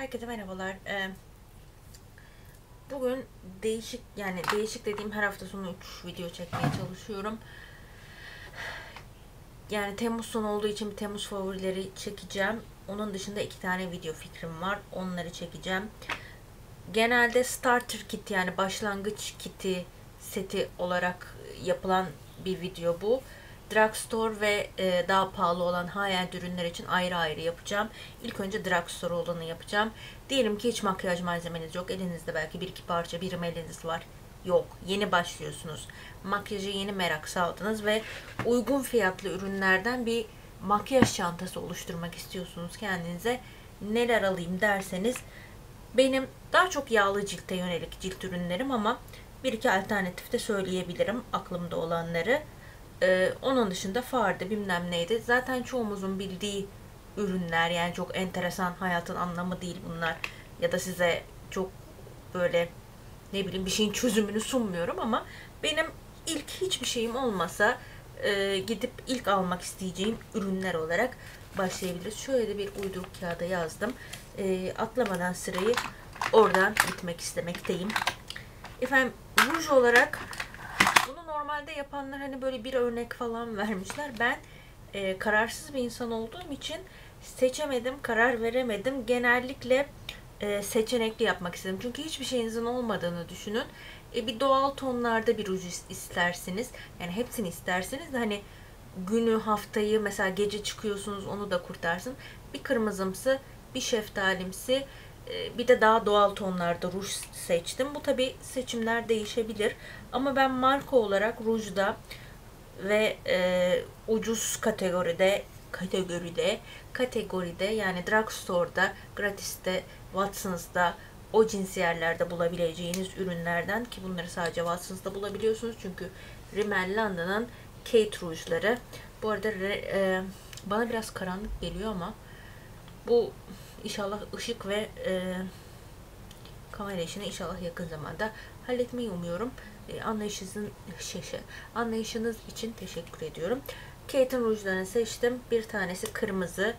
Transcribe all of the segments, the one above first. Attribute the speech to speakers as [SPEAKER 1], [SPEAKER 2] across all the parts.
[SPEAKER 1] Herkese merhabalar. Ee, bugün değişik yani değişik dediğim her hafta sonu 3 video çekmeye çalışıyorum. Yani Temmuz sonu olduğu için Temmuz favorileri çekeceğim. Onun dışında iki tane video fikrim var. Onları çekeceğim. Genelde starter kit yani başlangıç kiti seti olarak yapılan bir video bu. Drugstore ve e, daha pahalı olan high-end ürünler için ayrı ayrı yapacağım. İlk önce drugstore olanı yapacağım. Diyelim ki hiç makyaj malzemeniz yok. Elinizde belki bir iki parça bir eliniz var. Yok. Yeni başlıyorsunuz. Makyaja yeni merak saldınız ve uygun fiyatlı ürünlerden bir makyaj çantası oluşturmak istiyorsunuz kendinize. Neler alayım derseniz benim daha çok yağlı ciltte yönelik cilt ürünlerim ama bir iki alternatif de söyleyebilirim aklımda olanları. Ee, onun dışında fardı bilmem neydi. Zaten çoğumuzun bildiği ürünler yani çok enteresan hayatın anlamı değil bunlar. Ya da size çok böyle ne bileyim bir şeyin çözümünü sunmuyorum ama benim ilk hiçbir şeyim olmasa e, gidip ilk almak isteyeceğim ürünler olarak başlayabiliriz. Şöyle de bir uyduruk kağıda yazdım. E, atlamadan sırayı oradan gitmek istemekteyim. Efendim ruj olarak normalde yapanlar hani böyle bir örnek falan vermişler. Ben e, kararsız bir insan olduğum için seçemedim, karar veremedim. Genellikle e, seçenekli yapmak istedim. Çünkü hiçbir şeyinizin olmadığını düşünün. E, bir doğal tonlarda bir ruj istersiniz. Yani hepsini isterseniz de hani günü, haftayı mesela gece çıkıyorsunuz onu da kurtarsın. Bir kırmızımsı, bir şeftalimsi, bir de daha doğal tonlarda ruj seçtim. Bu tabi seçimler değişebilir. Ama ben marka olarak rujda ve e, ucuz kategoride kategoride kategoride yani drugstore'da, gratis'te, Watson's'da o cins yerlerde bulabileceğiniz ürünlerden ki bunları sadece Watson's'da bulabiliyorsunuz çünkü Rimmel London'ın Kate rujları. Bu arada e, bana biraz karanlık geliyor ama bu inşallah ışık ve e, kamera işini inşallah yakın zamanda halletmeyi umuyorum. E, anlayışınızın şaşı, anlayışınız için teşekkür ediyorum. Kate'in rujlarını seçtim. Bir tanesi kırmızı.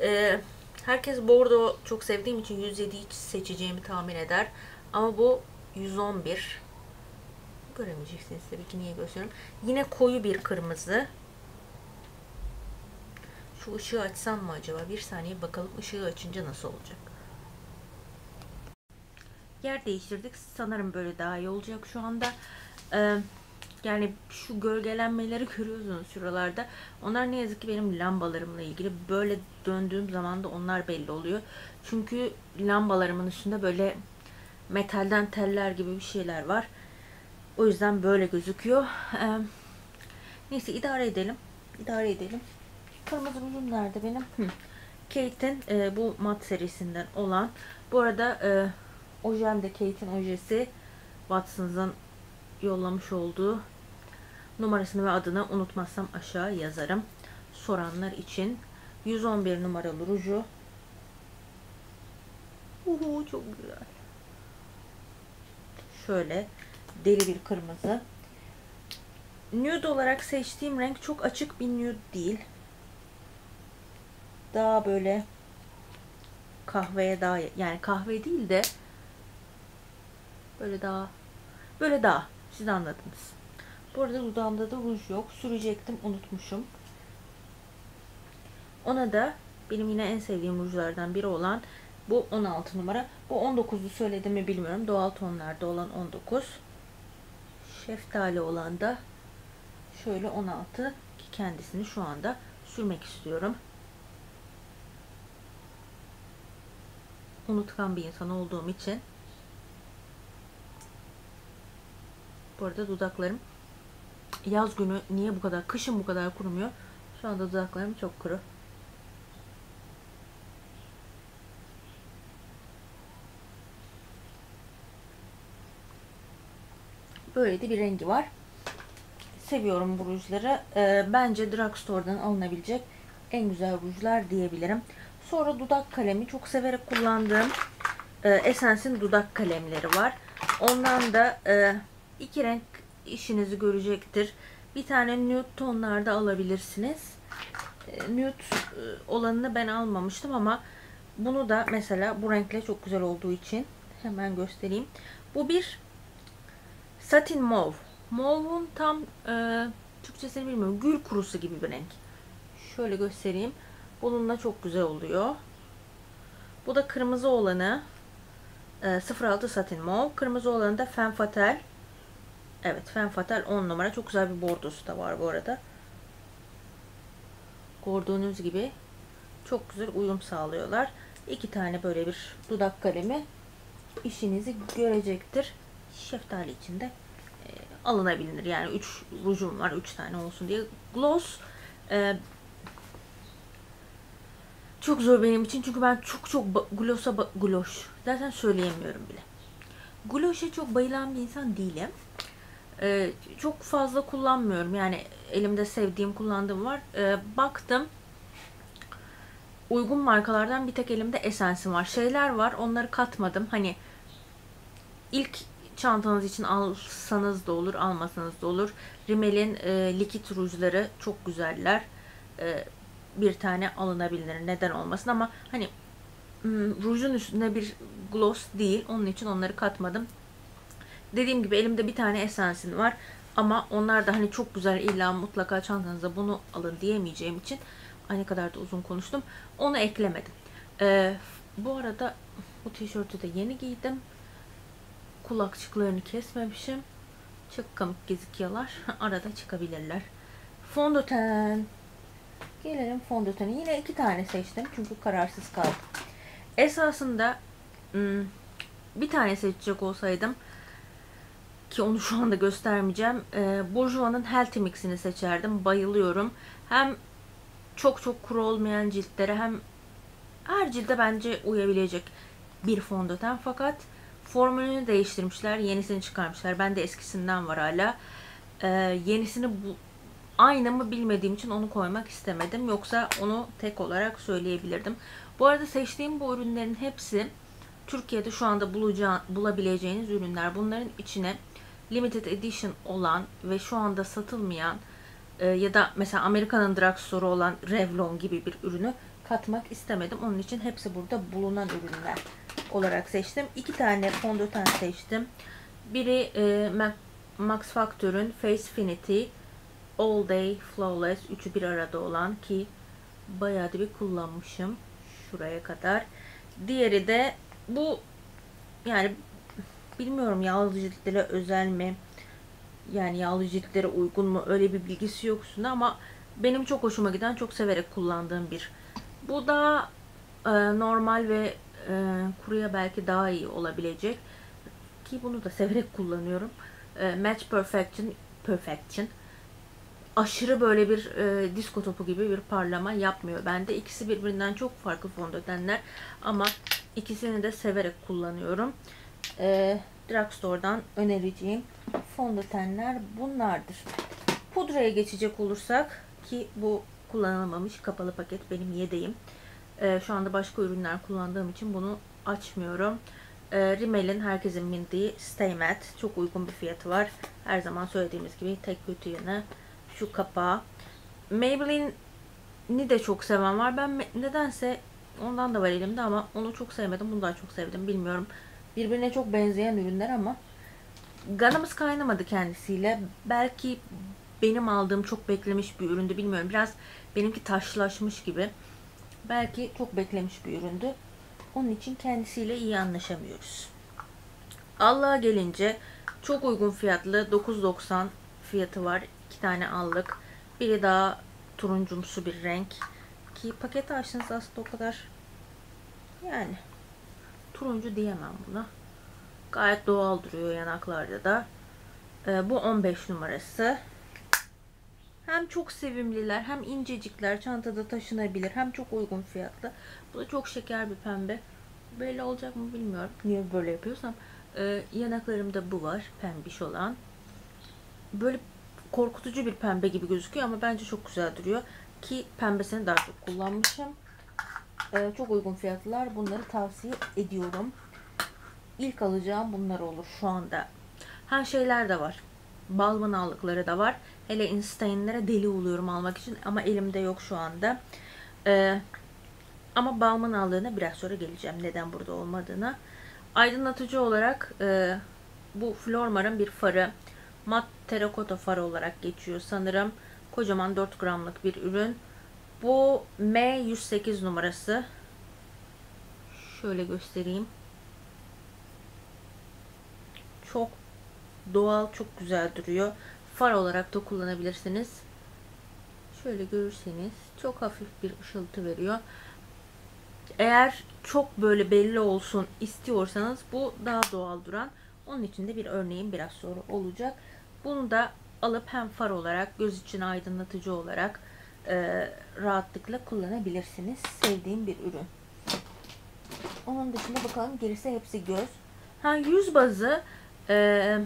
[SPEAKER 1] E, herkes bordo çok sevdiğim için 107 hiç seçeceğimi tahmin eder. Ama bu 111. Göremeyeceksiniz tabii ki niye gösteriyorum. Yine koyu bir kırmızı. Şu ışığı açsam mı acaba? Bir saniye bakalım ışığı açınca nasıl olacak. Yer değiştirdik. Sanırım böyle daha iyi olacak şu anda. Ee, yani şu gölgelenmeleri görüyorsunuz şuralarda. Onlar ne yazık ki benim lambalarımla ilgili. Böyle döndüğüm zaman da onlar belli oluyor. Çünkü lambalarımın üstünde böyle metalden teller gibi bir şeyler var. O yüzden böyle gözüküyor. Ee, neyse idare edelim. İdare edelim. Kırmızı rujum nerede benim? Kate'in e, bu mat serisinden olan. Bu arada e, ojem de Kate'in ojesi. Watson's'ın yollamış olduğu numarasını ve adını unutmazsam aşağı yazarım. Soranlar için 111 numaralı ruju. Uhu çok güzel. Şöyle deri bir kırmızı. Nude olarak seçtiğim renk çok açık bir nude değil daha böyle kahveye daha yani kahve değil de böyle daha böyle daha siz anladınız. Bu arada dudağımda da ruj yok. Sürecektim unutmuşum. Ona da benim yine en sevdiğim rujlardan biri olan bu 16 numara. Bu 19'u söyledim mi bilmiyorum. Doğal tonlarda olan 19. Şeftali olan da şöyle 16 ki kendisini şu anda sürmek istiyorum. Unutkan bir insan olduğum için bu arada dudaklarım yaz günü niye bu kadar kışın bu kadar kurumuyor? Şu anda dudaklarım çok kuru. Böyle de bir rengi var. Seviyorum bu rujları. Ee, bence drugstore'dan alınabilecek en güzel rujlar diyebilirim Sonra dudak kalemi çok severek kullandığım e, Essence'in dudak kalemleri var. Ondan da e, iki renk işinizi görecektir. Bir tane nude tonlarda alabilirsiniz. E, nude e, olanını ben almamıştım ama bunu da mesela bu renkle çok güzel olduğu için hemen göstereyim. Bu bir satin mauve. Mauve'un tam e, Türkçesini bilmiyorum. Gül kurusu gibi bir renk. Şöyle göstereyim. Bununla çok güzel oluyor. Bu da kırmızı olanı. E, 06 satin mauve. Kırmızı olanı da femme fatale. Evet femme fatale 10 numara. Çok güzel bir bordosu da var bu arada. Gördüğünüz gibi çok güzel uyum sağlıyorlar. İki tane böyle bir dudak kalemi işinizi görecektir. Şeftali içinde e, alınabilir. Yani 3 rujum var 3 tane olsun diye. Gloss e, çok zor benim için çünkü ben çok çok gloss'a gloss zaten söyleyemiyorum bile. Gloss'a çok bayılan bir insan değilim. Ee, çok fazla kullanmıyorum. Yani elimde sevdiğim, kullandığım var. Ee, baktım. Uygun markalardan bir tek elimde Essence'im var. Şeyler var. Onları katmadım. Hani ilk çantanız için alsanız da olur, almasanız da olur. Rimmel'in e, likit rujları çok güzeller. E, bir tane alınabilir. Neden olmasın ama hani hmm, rujun üstünde bir gloss değil. Onun için onları katmadım. Dediğim gibi elimde bir tane esensin var. Ama onlar da hani çok güzel illa mutlaka çantanıza bunu alın diyemeyeceğim için ay ne kadar da uzun konuştum. Onu eklemedim. Ee, bu arada bu tişörtü de yeni giydim. Kulakçıklarını kesmemişim. Çok komik gözüküyorlar. Arada çıkabilirler. Fondöten. Gelelim fondöteni. Yine iki tane seçtim. Çünkü kararsız kaldım. Esasında bir tane seçecek olsaydım ki onu şu anda göstermeyeceğim. Bourjois'ın Healthy Mix'ini seçerdim. Bayılıyorum. Hem çok çok kuru olmayan ciltlere hem her cilde bence uyabilecek bir fondöten fakat formülünü değiştirmişler. Yenisini çıkarmışlar. Ben de eskisinden var hala. E, yenisini bu aynı mı bilmediğim için onu koymak istemedim. Yoksa onu tek olarak söyleyebilirdim. Bu arada seçtiğim bu ürünlerin hepsi Türkiye'de şu anda bulabileceğiniz ürünler. Bunların içine limited edition olan ve şu anda satılmayan e, ya da mesela Amerika'nın drugstore'u olan Revlon gibi bir ürünü katmak istemedim. Onun için hepsi burada bulunan ürünler olarak seçtim. İki tane fondöten seçtim. Biri e, Max Factor'ın Face Finity All Day Flawless. Üçü bir arada olan ki bayağı bir kullanmışım şuraya kadar. Diğeri de bu yani bilmiyorum yağlı ciltlere özel mi? Yani yağlı ciltlere uygun mu? Öyle bir bilgisi yok üstünde ama benim çok hoşuma giden, çok severek kullandığım bir. Bu da e, normal ve e, kuruya belki daha iyi olabilecek. Ki bunu da severek kullanıyorum. E, Match Perfection Perfection aşırı böyle bir e, disko topu gibi bir parlama yapmıyor. Bende ikisi birbirinden çok farklı fondötenler ama ikisini de severek kullanıyorum e, drugstore'dan önereceğim fondötenler bunlardır. Pudraya geçecek olursak ki bu kullanılmamış kapalı paket benim yedeğim. E, şu anda başka ürünler kullandığım için bunu açmıyorum. E, Rimmel'in herkesin bildiği Stay Matte. Çok uygun bir fiyatı var. Her zaman söylediğimiz gibi tek kötü yanı şu kapağı. Maybelline'i de çok seven var. Ben nedense ondan da var elimde ama onu çok sevmedim. Bunu daha çok sevdim. Bilmiyorum birbirine çok benzeyen ürünler ama ganımız kaynamadı kendisiyle. Belki benim aldığım çok beklemiş bir üründü bilmiyorum. Biraz benimki taşlaşmış gibi. Belki çok beklemiş bir üründü. Onun için kendisiyle iyi anlaşamıyoruz. Allah'a gelince çok uygun fiyatlı 9.90 fiyatı var. İki tane aldık. Biri daha turuncumsu bir renk. Ki paketi açtığınızda aslında o kadar yani turuncu diyemem buna. Gayet doğal duruyor yanaklarda da. Ee, bu 15 numarası. Hem çok sevimliler hem incecikler çantada taşınabilir hem çok uygun fiyatlı. Bu da çok şeker bir pembe. Belli olacak mı bilmiyorum. Niye böyle yapıyorsam. Ee, yanaklarımda bu var pembiş olan. Böyle korkutucu bir pembe gibi gözüküyor ama bence çok güzel duruyor. Ki pembesini daha çok kullanmışım. Ee, çok uygun fiyatlar. Bunları tavsiye ediyorum. İlk alacağım bunlar olur şu anda. Her şeyler de var. Balman allıkları da var. Hele Instain'lere deli oluyorum almak için ama elimde yok şu anda. Ee, Ama balmın aldığına biraz sonra geleceğim. Neden burada olmadığına. Aydınlatıcı olarak e, bu Flormar'ın bir farı. Mat terakota farı olarak geçiyor sanırım. Kocaman 4 gramlık bir ürün. Bu M108 numarası. Şöyle göstereyim. Çok doğal, çok güzel duruyor. Far olarak da kullanabilirsiniz. Şöyle görürseniz çok hafif bir ışıltı veriyor. Eğer çok böyle belli olsun istiyorsanız bu daha doğal duran. Onun için de bir örneğim biraz sonra olacak. Bunu da alıp hem far olarak, göz için aydınlatıcı olarak e, rahatlıkla kullanabilirsiniz. Sevdiğim bir ürün. Onun dışında bakalım gerisi hepsi göz. Ha yüz bazı e,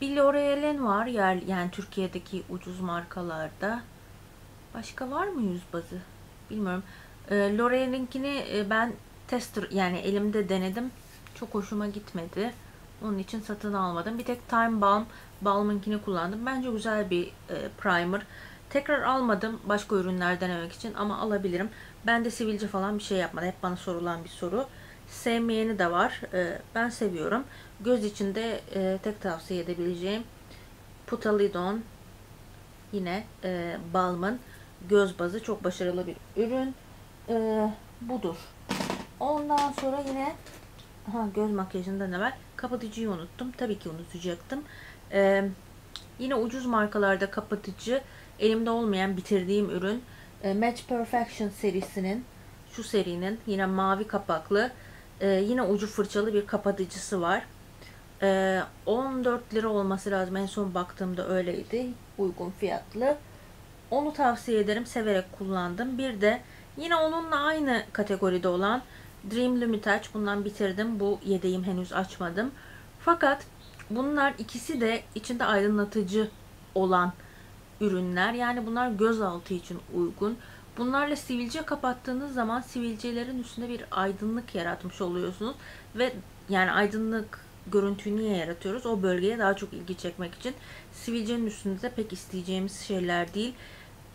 [SPEAKER 1] bir L'Oreal'in var yer, yani Türkiye'deki ucuz markalarda. Başka var mı yüz bazı? Bilmiyorum. E, L'Oreal'inkini e, ben tester yani elimde denedim. Çok hoşuma gitmedi. Onun için satın almadım. Bir tek Time Balm Balm'ınkini kullandım. Bence güzel bir e, primer. Tekrar almadım başka ürünler denemek için ama alabilirim. Ben de sivilce falan bir şey yapmadım. Hep bana sorulan bir soru. Sevmeyeni de var. E, ben seviyorum. Göz içinde e, tek tavsiye edebileceğim Putalidon yine e, Balm'ın göz bazı çok başarılı bir ürün. E, budur. Ondan sonra yine ha, göz makyajında ne var? Kapatıcıyı unuttum. Tabii ki unutacaktım. E, yine ucuz markalarda kapatıcı elimde olmayan bitirdiğim ürün e, Match Perfection serisinin şu serinin yine mavi kapaklı e, yine ucu fırçalı bir kapatıcısı var. E, 14 lira olması lazım. En son baktığımda öyleydi. Uygun fiyatlı. Onu tavsiye ederim. Severek kullandım. Bir de yine onunla aynı kategoride olan Dream Lumitouch. Bundan bitirdim. Bu yedeğim henüz açmadım. Fakat bunlar ikisi de içinde aydınlatıcı olan ürünler. Yani bunlar gözaltı için uygun. Bunlarla sivilce kapattığınız zaman sivilcelerin üstünde bir aydınlık yaratmış oluyorsunuz. Ve yani aydınlık görüntüyü niye yaratıyoruz? O bölgeye daha çok ilgi çekmek için. Sivilcenin üstünde de pek isteyeceğimiz şeyler değil.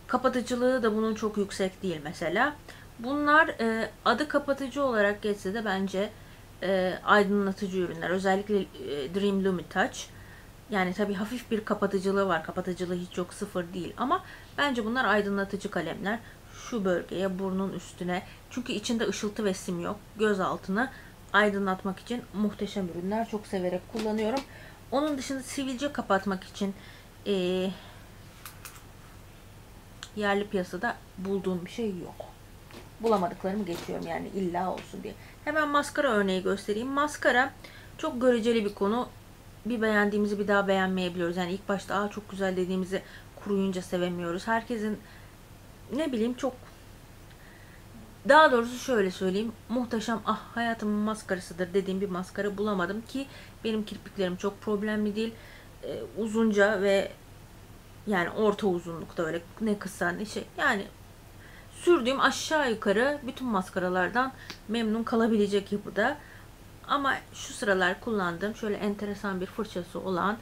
[SPEAKER 1] Kapatıcılığı da bunun çok yüksek değil mesela. Bunlar e, adı kapatıcı olarak geçse de bence e, aydınlatıcı ürünler. Özellikle e, Dream Lumitouch. Yani tabi hafif bir kapatıcılığı var. Kapatıcılığı hiç yok sıfır değil ama bence bunlar aydınlatıcı kalemler. Şu bölgeye, burnun üstüne. Çünkü içinde ışıltı ve sim yok. Göz altını aydınlatmak için muhteşem ürünler. Çok severek kullanıyorum. Onun dışında sivilce kapatmak için e, yerli piyasada bulduğum bir şey yok. Bulamadıklarımı geçiyorum yani illa olsun diye. Hemen maskara örneği göstereyim. Maskara çok göreceli bir konu bir beğendiğimizi bir daha beğenmeyebiliyoruz. Yani ilk başta Aa, çok güzel dediğimizi kuruyunca sevemiyoruz. Herkesin ne bileyim çok daha doğrusu şöyle söyleyeyim. Muhteşem ah hayatımın maskarasıdır dediğim bir maskara bulamadım ki benim kirpiklerim çok problemli değil. Ee, uzunca ve yani orta uzunlukta öyle ne kısa ne şey yani sürdüğüm aşağı yukarı bütün maskaralardan memnun kalabilecek yapıda. Ama şu sıralar kullandığım şöyle enteresan bir fırçası olan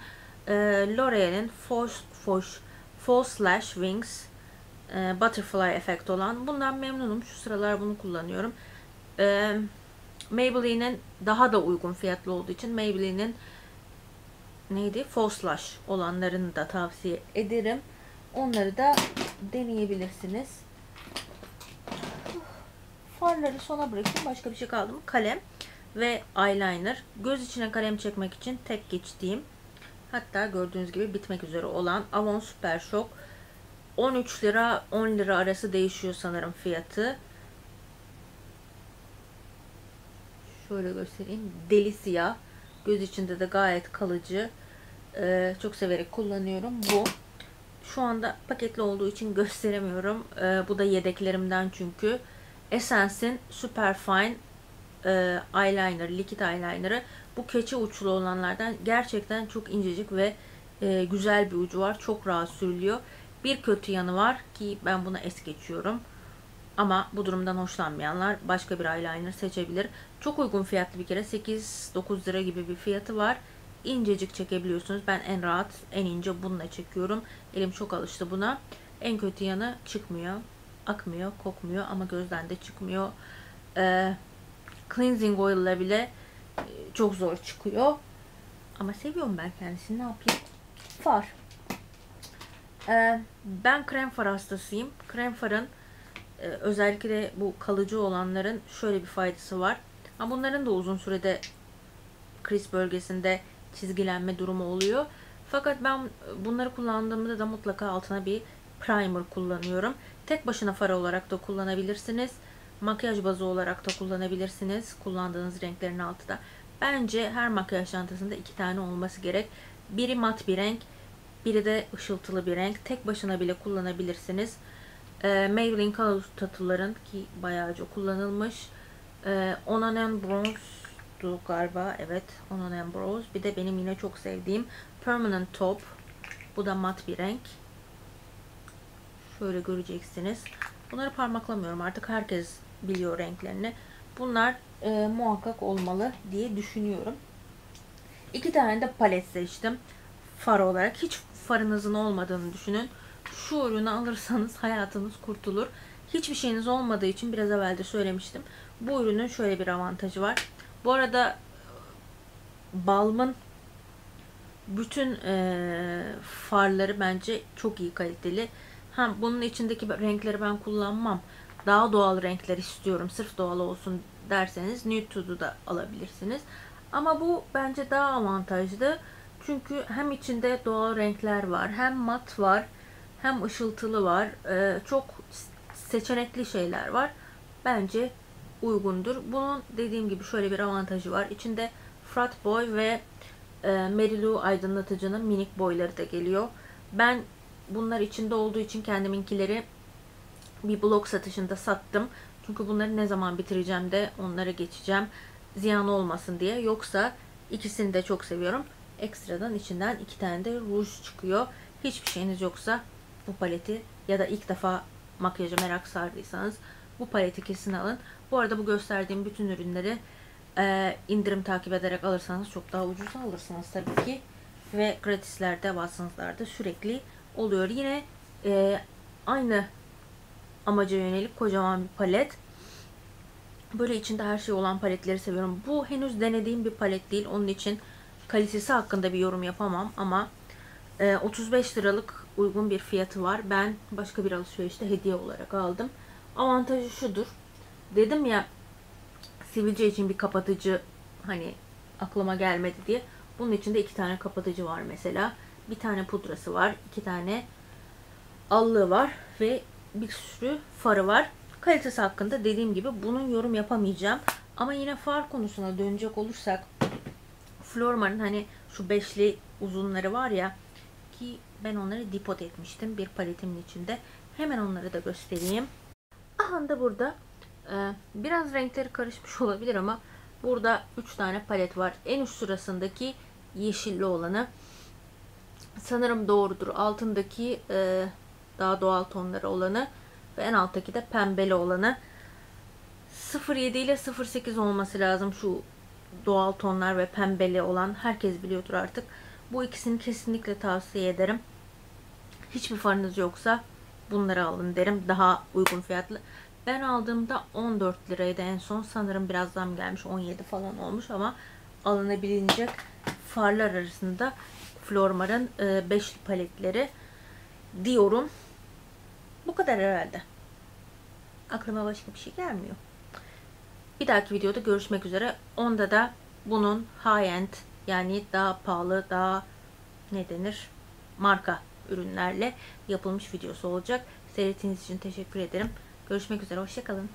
[SPEAKER 1] e, L'Oreal'in False, False, False Slash Wings e, Butterfly efekt olan. Bundan memnunum. Şu sıralar bunu kullanıyorum. E, Maybelline'in daha da uygun fiyatlı olduğu için Maybelline'in neydi? False Slash olanlarını da tavsiye ederim. Onları da deneyebilirsiniz. Farları sona bırakayım. Başka bir şey kaldı mı? Kalem ve eyeliner. Göz içine kalem çekmek için tek geçtiğim hatta gördüğünüz gibi bitmek üzere olan Avon Super Shock 13 lira 10 lira arası değişiyor sanırım fiyatı. Şöyle göstereyim. Deli siyah. Göz içinde de gayet kalıcı. Ee, çok severek kullanıyorum. Bu. Şu anda paketli olduğu için gösteremiyorum. Ee, bu da yedeklerimden çünkü. Essence'in Super Fine e, eyeliner, likit eyeliner'ı bu keçi uçlu olanlardan gerçekten çok incecik ve e, güzel bir ucu var. Çok rahat sürülüyor. Bir kötü yanı var ki ben buna es geçiyorum. Ama bu durumdan hoşlanmayanlar başka bir eyeliner seçebilir. Çok uygun fiyatlı bir kere 8-9 lira gibi bir fiyatı var. İncecik çekebiliyorsunuz. Ben en rahat, en ince bununla çekiyorum. Elim çok alıştı buna. En kötü yanı çıkmıyor. Akmıyor, kokmuyor ama gözden de çıkmıyor. Ee, cleansing oil ile bile e, çok zor çıkıyor. Ama seviyorum ben kendisini. Ne yapayım? Far. Ee, ben krem far hastasıyım. Krem farın e, özellikle bu kalıcı olanların şöyle bir faydası var. Ama bunların da uzun sürede kriz bölgesinde çizgilenme durumu oluyor. Fakat ben bunları kullandığımda da mutlaka altına bir primer kullanıyorum. Tek başına far olarak da kullanabilirsiniz. Makyaj bazı olarak da kullanabilirsiniz. Kullandığınız renklerin altı da. Bence her makyaj çantasında iki tane olması gerek. Biri mat bir renk, biri de ışıltılı bir renk. Tek başına bile kullanabilirsiniz. E, Maybelline Color Tattoo'ların ki bayağıca kullanılmış. E, On and Bronze'du galiba. Evet, On and Bronze. Bir de benim yine çok sevdiğim Permanent Top. Bu da mat bir renk. Şöyle göreceksiniz. Bunları parmaklamıyorum. Artık herkes biliyor renklerini. Bunlar e, muhakkak olmalı diye düşünüyorum. İki tane de palet seçtim. Far olarak. Hiç farınızın olmadığını düşünün. Şu ürünü alırsanız hayatınız kurtulur. Hiçbir şeyiniz olmadığı için biraz evvel de söylemiştim. Bu ürünün şöyle bir avantajı var. Bu arada Balm'ın bütün e, farları bence çok iyi kaliteli. Hem bunun içindeki renkleri ben kullanmam. Daha doğal renkler istiyorum. Sırf doğal olsun derseniz Nude Tude'u da alabilirsiniz. Ama bu bence daha avantajlı. Çünkü hem içinde doğal renkler var, hem mat var, hem ışıltılı var. Ee, çok seçenekli şeyler var. Bence uygundur. Bunun dediğim gibi şöyle bir avantajı var. İçinde Frat Boy ve e, Mary aydınlatıcının minik boyları da geliyor. Ben bunlar içinde olduğu için kendiminkileri bir blog satışında sattım. Çünkü bunları ne zaman bitireceğim de onlara geçeceğim. Ziyan olmasın diye. Yoksa ikisini de çok seviyorum. Ekstradan içinden iki tane de ruj çıkıyor. Hiçbir şeyiniz yoksa bu paleti ya da ilk defa makyaja merak sardıysanız bu paleti kesin alın. Bu arada bu gösterdiğim bütün ürünleri e, indirim takip ederek alırsanız çok daha ucuz alırsınız tabii ki. Ve gratislerde, Watsons'larda sürekli oluyor. Yine e, aynı amaca yönelik kocaman bir palet. Böyle içinde her şey olan paletleri seviyorum. Bu henüz denediğim bir palet değil. Onun için kalitesi hakkında bir yorum yapamam ama e, 35 liralık uygun bir fiyatı var. Ben başka bir alışverişte hediye olarak aldım. Avantajı şudur. Dedim ya sivilce için bir kapatıcı hani aklıma gelmedi diye. Bunun içinde iki tane kapatıcı var mesela. Bir tane pudrası var. iki tane allığı var ve bir sürü farı var. Kalitesi hakkında dediğim gibi bunun yorum yapamayacağım. Ama yine far konusuna dönecek olursak Flormar'ın hani şu beşli uzunları var ya ki ben onları dipot etmiştim bir paletimin içinde. Hemen onları da göstereyim. Aha da burada e, biraz renkleri karışmış olabilir ama burada 3 tane palet var. En üst sırasındaki yeşilli olanı sanırım doğrudur. Altındaki e, daha doğal tonları olanı ve en alttaki de pembeli olanı. 07 ile 08 olması lazım şu doğal tonlar ve pembeli olan. Herkes biliyordur artık. Bu ikisini kesinlikle tavsiye ederim. Hiçbir farınız yoksa bunları alın derim. Daha uygun fiyatlı. Ben aldığımda 14 liraydı en son. Sanırım biraz zam gelmiş. 17 falan olmuş ama alınabilecek farlar arasında Flormar'ın 5 e, paletleri diyorum. Bu kadar herhalde. Aklıma başka bir şey gelmiyor. Bir dahaki videoda görüşmek üzere. Onda da bunun high-end yani daha pahalı, daha ne denir? Marka ürünlerle yapılmış videosu olacak. Seyrettiğiniz için teşekkür ederim. Görüşmek üzere. Hoşçakalın.